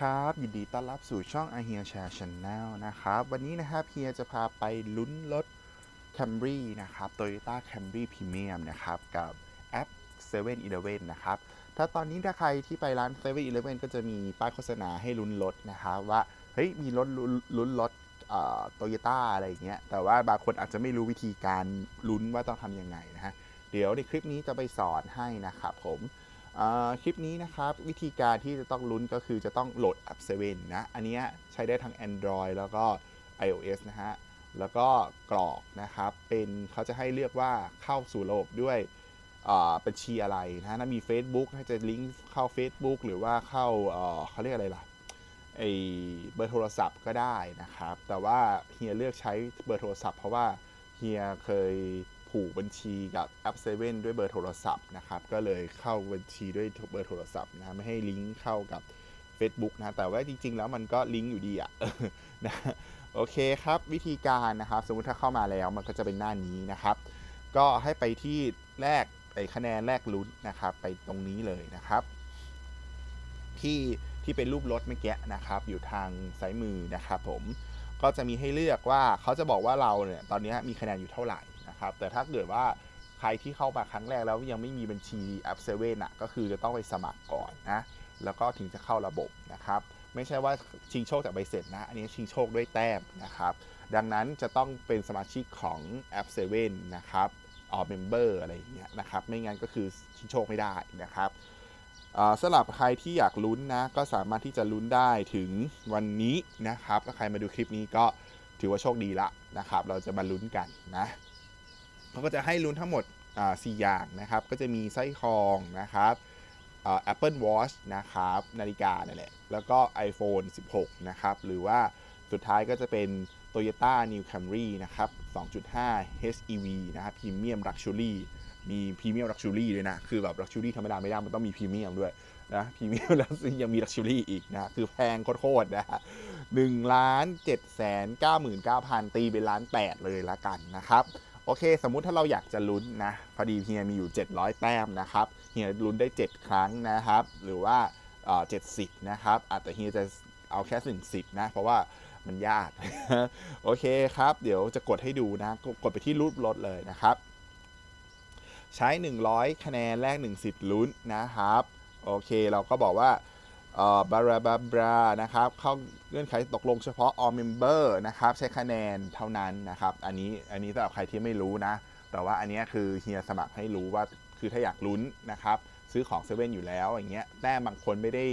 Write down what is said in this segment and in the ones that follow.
ครับ ยินดีต้อนรับสู่ช่อง i h e a Share Channel นะครับ วันนี้นะครับเฮียจะพาไปลุ้นรถ Camry นะครับ Toyota Camry Premium นะครับ กับแอป7 e เ e ่ e อนะครับ ถ้าตอนนี้ถ้าใครที่ไปร้าน7 e เ e ่ e ก็จะมีป้ายโฆษณาให้ลุ้นรถนะครับว่า เฮ้ย มีรถลุ้นลุ้นรถโตโยต้าอะไรอย่างเงี้ย แต่ว่าบางคนอาจจะไม่รู้วิธีการลุ้นว่าต้องทำยังไงนะฮะ เดี๋ยวในคลิปนี้จะไปสอนให้นะครับผม คลิปนี้นะครับ วิธีการที่จะต้องลุ้นก็คือจะต้องโหลดแอป7นะ อันนี้ใช้ได้ทั้ง Android แล้วก็ iOS นะฮะ แล้วก็กรอกนะครับ เป็นเขาจะให้เลือกว่าเข้าสู่ระบบด้วยบัญชีอะไรนะถ้ามี Facebook ให้จะลิงก์เข้า Facebook หรือว่าเข้าเขาเรียกอะไรล่ะไอเบอร์โทรศัพท์ก็ได้นะครับ แต่ว่าเฮียเลือกใช้เบอร์โทรศัพท์เพราะว่าเฮียเคย ผูกบัญชีกับแอป7ด้วยเบอร์โทรศัพท์นะครับ ก็เลยเข้าบัญชีด้วยเบอร์โทรศัพท์นะไม่ให้ลิงก์เข้ากับ Facebook นะ แต่ว่าจริง ๆ แล้วมันก็ลิงก์อยู่ดีอะนะโอเคครับ วิธีการนะครับ สมมติถ้าเข้ามาแล้วมันก็จะเป็นหน้านี้นะครับ ก็ให้ไปที่แรกไอคะแนนแรกลุ้นนะครับ ไปตรงนี้เลยนะครับ ที่ที่เป็นรูปรถเมื่อกี้นะครับ อยู่ทางซ้ายมือนะครับผมก็จะมีให้เลือกว่าเขาจะบอกว่าเราเนี่ยตอนนี้มีคะแนนอยู่เท่าไหร่ นะครับ แต่ถ้าเกิดว่าใครที่เข้ามาครั้งแรกแล้วยังไม่มีบัญชีแอปเซเว่นอะก็คือจะต้องไปสมัครก่อนนะแล้วก็ถึงจะเข้าระบบนะครับ ไม่ใช่ว่าชิงโชคจากใบเสร็จนะ อันนี้ชิงโชคด้วยแต้มนะครับ ดังนั้นจะต้องเป็นสมาชิกของแอป7นะครับออเมมเบอร์อะไรอย่างเงี้ยนะครับ ไม่งั้นก็คือชิงโชคไม่ได้นะครับสำหรับใครที่อยากลุ้นนะ ก็สามารถที่จะลุ้นได้ถึงวันนี้นะครับถ้าใครมาดูคลิปนี้ก็ถือว่าโชคดีละนะครับ เราจะมาลุ้นกันนะ เขาก็จะให้ลุ้นทั้งหมด4อย่างนะครับ ก็จะมีไส้คองนะครับอ่า Apple Watch นะครับ นาฬิกานั่นแหละ แล้วก็ iPhone 16 นะครับ หรือว่าสุดท้ายก็จะเป็น Toyota New Camry นะครับ 2.5 HEV นะครับ Premium Luxury มี Premium Luxury ด้วยนะ คือแบบ Luxury ธรรมดาไม่ได้ มันต้องมี Premium ด้วยนะ Premium แล้วยังมี Luxury อีกนะ คือแพงโคตรๆนะหนึ่งล้านเจ็ดแสนเก้าหมื่นเก้าพันตีเป็นล้านแปดเลยละกันนะครับ โอเค สมมุติถ้าเราอยากจะลุ้นนะ พอดีเฮียมีอยู่ 700 แต้มนะครับเฮียลุ้นได้ 7 ครั้งนะครับ หรือว่าเจ็ดสิบนะครับอาจจะเฮียจะเอาแค่หนึ่งสิบนะ เพราะว่ามันยาก โอเคครับ เดี๋ยวจะกดให้ดูนะ กดไปที่รูปรถเลยนะครับ ใช้ 100 คะแนนแรก1สิทธิ์ลุ้นนะครับ โอเค เราก็บอกว่า บาราบาบรานะครับเข้าเงื่อนไขตกลงเฉพาะ all member นะครับใช้คะแนนเท่านั้นนะครับอันนี้อันนี้สำหรับใครที่ไม่รู้นะ แต่ว่าอันนี้คือเฮียสมัครให้รู้ว่าคือถ้าอยากลุ้นนะครับซื้อของเซเว่นอยู่แล้วอย่างเงี้ยแต้มบางคนไม่ได้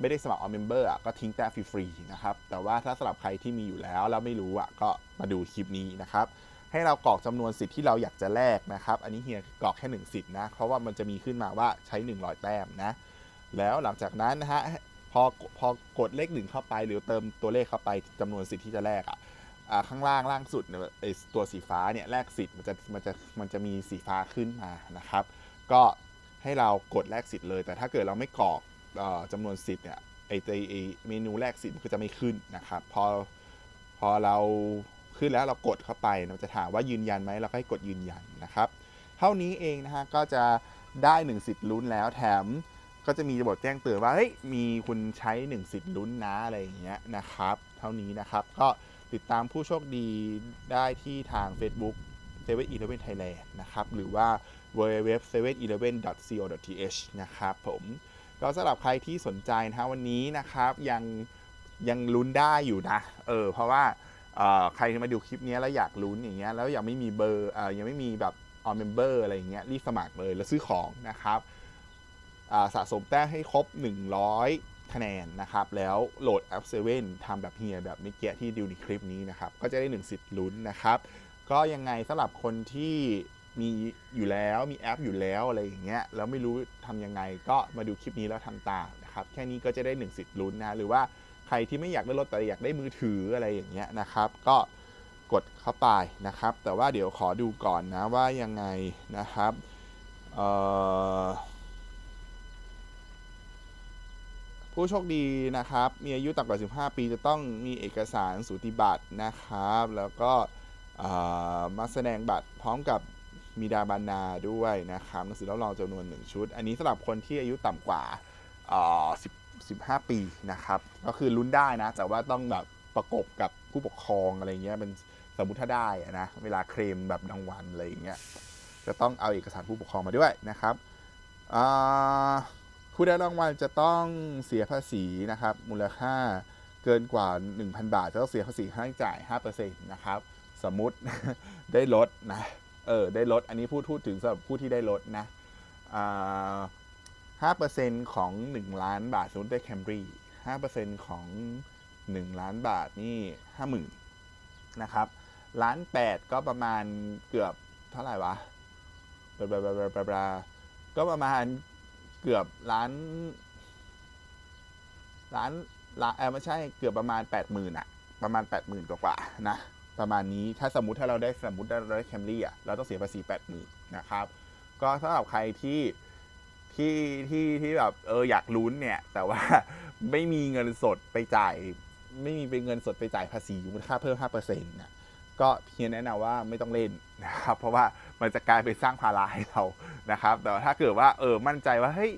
ไม่ได้สมัคร all member อะก็ทิ้งแต้มฟรีๆนะครับแต่ว่าถ้าสำหรับใครที่มีอยู่แล้วแล้วไม่รู้อะก็มาดูคลิปนี้นะครับให้เรากรอกจำนวนสิทธิ์ที่เราอยากจะแลกนะครับ อันนี้เฮียกรอกแค่หนึ่งสิทธิ์นะ เพราะว่ามันจะมีขึ้นมาว่าใช้ 100 แต้มนะ แล้วหลังจากนั้นนะฮะพอพอกดเลขหนึ่งเข้าไป หรือเติมตัวเลขเข้าไปจำนวนสิทธิ์ที่จะแลกอะข้างล่างล่างสุดเนี่ยตัวสีฟ้าเนี่ยแลกสิทธิ์มันจะมันจะมันจะมีสีฟ้าขึ้นมานะครับ ก็ให้เรากดแลกสิทธิ์เลย แต่ถ้าเกิดเราไม่กรอกจำนวนสิทธิ์เนี่ยไอไอเมนูแลกสิทธิ์มันก็จะไม่ขึ้นนะครับ พอพอเราขึ้นแล้วเรากดเข้าไปเราจะถามว่ายืนยันไหมเราก็ให้กดยืนยันนะครับ เท่านี้เองนะฮะก็จะได้หนึ่งสิทธิ์ลุ้นแล้วแถม ก็จะมีระบบแจ้งเตือนว่าเฮ้ยมีคุณใช้1สิทธิ์ลุ้นนะอะไรอย่างเงี้ยนะครับ เท่านี้นะครับ ก็ติดตามผู้โชคดีได้ที่ทาง Facebook 7 e 1 1 Thailand นะครับ หรือว่า www 7 1 1 co th นะครับผมก็สำหรับใครที่สนใจนะฮะวันนี้นะครับยังยังลุ้นได้อยู่นะ เออ เพราะว่าใครมาดูคลิปนี้แล้วอยากลุ้นอย่างเงี้ยแล้วยังไม่มีเบอร์ยังไม่มีแบบ on member อะไรอย่างเงี้ยรีบสมัครเลยแล้วซื้อของนะครับ สะสมแต้มให้ครบ 100 คะแนนนะครับ แล้วโหลดแอป7ทำแบบเฮียแบบเมื่อกี้ที่ดูในคลิปนี้นะครับ ก็จะได้ 1 สิทธิ์ลุ้นนะครับ ก็ยังไงสำหรับคนที่มีอยู่แล้วมีแอปอยู่แล้วอะไรอย่างเงี้ยแล้วไม่รู้ทำยังไงก็มาดูคลิปนี้แล้วทำตามนะครับ แค่นี้ก็จะได้ 1 สิทธิ์ลุ้นนะหรือว่าใครที่ไม่อยากได้รถแต่อยากได้มือถืออะไรอย่างเงี้ยนะครับ ก็กดเข้าไปนะครับ แต่ว่าเดี๋ยวขอดูก่อนนะว่ายังไงนะครับเอ่อ ผู้โชคดีนะครับ มีอายุต่ำกว่า 15 ปีจะต้องมีเอกสารสูติบัตรนะครับ แล้วก็มาแสดงบัตรพร้อมกับมีดาบานาด้วยนะครับหนังสือรับรองจำนวนหนึ่งชุด อันนี้สำหรับคนที่อายุต่ำกว่า15 ปีนะครับ ก็คือลุ้นได้นะ แต่ว่าต้องแบบประกบกับผู้ปกครองอะไรเงี้ยเป็นสมมติถ้าได้นะ เวลาเคลมแบบรางวัลอะไรอย่างเงี้ยจะต้องเอาเอกสารผู้ปกครองมาด้วยนะครับอ่า ผู้ได้รางวัลจะต้องเสียภาษีนะครับ มูลค่าเกินกว่า 1,000 บาท จะต้องเสียภาษีค่าใช้จ่าย 5%นะครับ สมมติได้ลดนะ เออ ได้ลด อันนี้พูดพูดถึงสำหรับผู้ที่ได้ลดนะห้าเปอร์เซ็นต์ของหนึ่งล้านบาท สมมติได้แคมรีห้าเปอร์เซ็นต์ของหนึ่งล้านบาทนี่ห้าหมื่นนะครับ ล้านแปดก็ประมาณเกือบเท่าไหร่วะบลาบลาบลาบลาก็ประมาณ เกือบล้านล้านล้านเออไม่ใช่เกือบประมาณแปดหมื่นอะประมาณแปดหมื่นกว่าๆนะประมาณนี้ถ้าสมมติถ้าเราได้สมมติเราได้แคมรี่อะเราต้องเสียภาษีแปดหมื่นนะครับ ก็สำหรับใครที่ที่ที่ที่แบบเอออยากลุ้นเนี่ย แต่ว่าไม่มีเงินสดไปจ่าย ไม่มีเป็นเงินสดไปจ่ายภาษีมูลค่าเพิ่มห้าเปอร์เซ็นต์นะ ก็เพียงแนะนำว่าไม่ต้องเล่นนะครับ เพราะว่ามันจะกลายเป็นสร้างภาระให้เรานะครับ แต่ถ้าเกิดว่าเออมั่นใจว่าเฮ้ย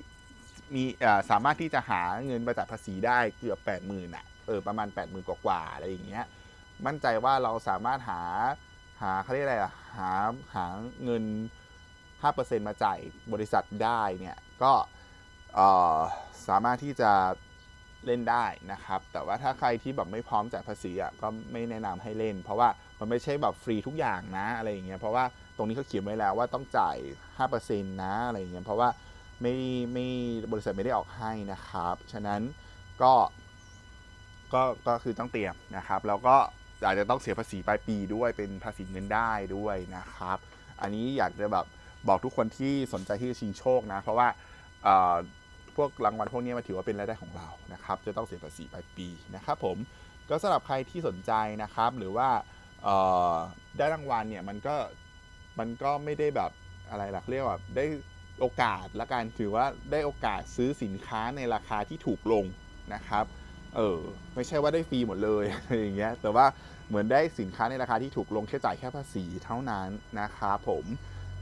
มีสามารถที่จะหาเงินมาจ่ายภาษีได้เกือบแปดหมื่นอะเออประมาณแปดหมื่นกว่าๆอะไรอย่างเงี้ยมั่นใจว่าเราสามารถหาหาเขาเรียกอะไรอะหาหาเงิน 5%มาจ่ายบริษัทได้เนี่ยก็สามารถที่จะเล่นได้นะครับ แต่ว่าถ้าใครที่แบบไม่พร้อมจ่ายภาษีอะก็ไม่แนะนำให้เล่น เพราะว่า มันไม่ใช่แบบฟรีทุกอย่างนะอะไรอย่างเงี้ยเพราะว่าตรงนี้เขาเขียนไว้แล้วว่าต้องจ่าย 5%นะอะไรอย่างเงี้ยเพราะว่าไม่ไม่บริษัทไม่ได้ออกให้นะครับ ฉะนั้นก็ก็ก็คือต้องเตรียมนะครับ แล้วก็อาจจะต้องเสียภาษีปลายปีด้วยเป็นภาษีเงินได้ด้วยนะครับ อันนี้อยากจะแบบบอกทุกคนที่สนใจที่จะชิงโชคนะ เพราะว่าพวกรางวัลพวกนี้มันถือว่าเป็นรายได้ของเรานะครับ จะต้องเสียภาษีปลายปีนะครับ ผมก็สำหรับใครที่สนใจนะครับ หรือว่า เอ่อได้รางวัลเนี่ยมันก็มันก็ไม่ได้แบบอะไรหลักเรียกว่าได้โอกาสละกันถือว่าได้โอกาสซื้อสินค้าในราคาที่ถูกลงนะครับเออไม่ใช่ว่าได้ฟรีหมดเลยอะไรอย่างเงี้ยแต่ว่าเหมือนได้สินค้าในราคาที่ถูกลงแค่จ่ายแค่ภาษีเท่านั้นนะครับผม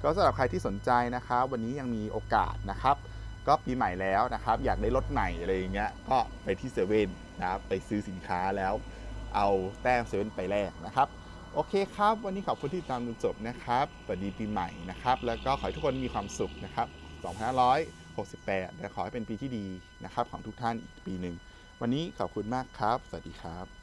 ก็สำหรับใครที่สนใจนะครับวันนี้ยังมีโอกาสนะครับ ก็ปีใหม่แล้วนะครับ อยากได้รถใหม่อะไรอย่างเงี้ยก็ไปที่เซเว่นนะครับไปซื้อสินค้าแล้วเอาแต้มเซเว่นไปแลกนะครับ โอเคครับ วันนี้ขอบคุณที่ตามจนจบนะครับสวัสดีปีใหม่นะครับ แล้วก็ขอให้ทุกคนมีความสุขนะครับ 2568 และขอให้เป็นปีที่ดีนะครับของทุกท่านอีกปีหนึ่ง วันนี้ขอบคุณมากครับ สวัสดีครับ